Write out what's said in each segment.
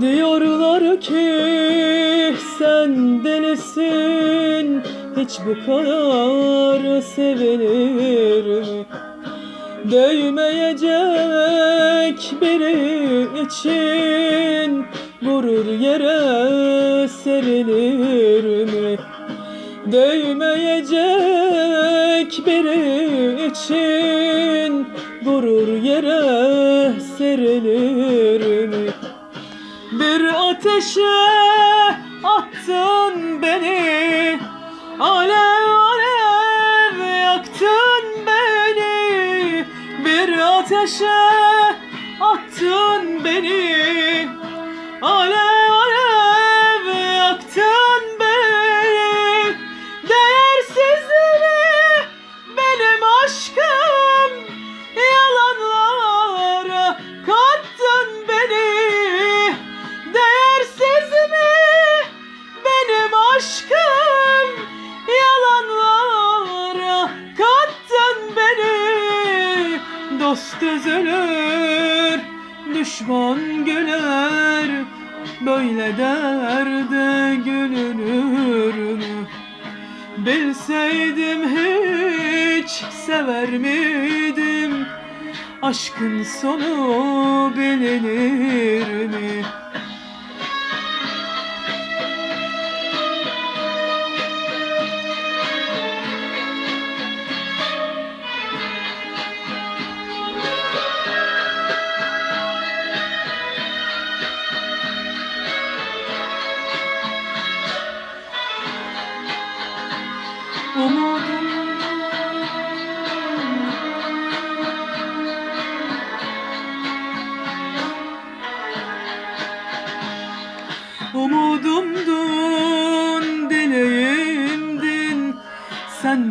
Diyorlar ki sen delisin. Hiç bu kadar sevilir mi? Değmeyecek biri için Vurur yere serilir mi? Değmeyecek biri için Vurur yere serilir mi? Bir ateşe attın beni Alev alev yaktın beni. Bir ateşe attın beni. Alev Dost üzülür, düşman güler. Böyle derde gülünür mü? Bilseydim hiç sever miydim? Aşkın sonu bilinir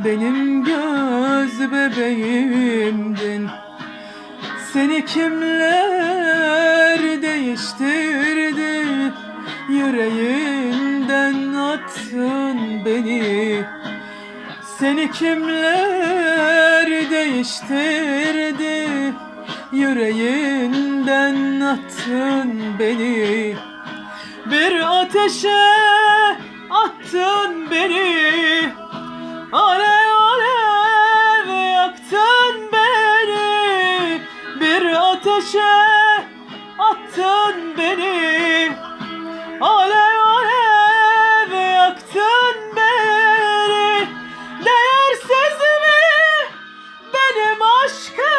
benim göz bebeğimdin. Seni kimler değiştirdi? Yüreğinden attın beni. Seni kimler değiştirdi? Yüreğinden attın beni. Bir ateşe attın beni Alev alev yaktın beni. Bir ateşe attın beni. Alev alev yaktın beni. Değersiz mi benim aşkım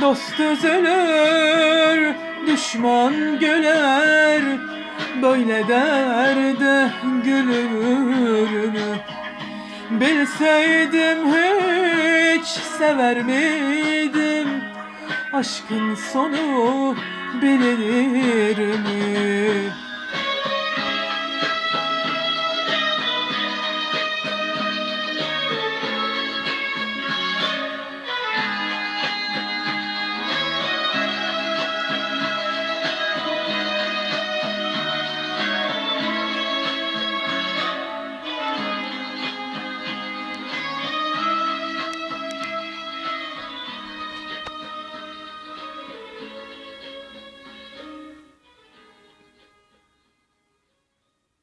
Dost üzülür, düşman güler Böyle derde gülür mü? Bilseydim hiç sever miydim Aşkın sonu?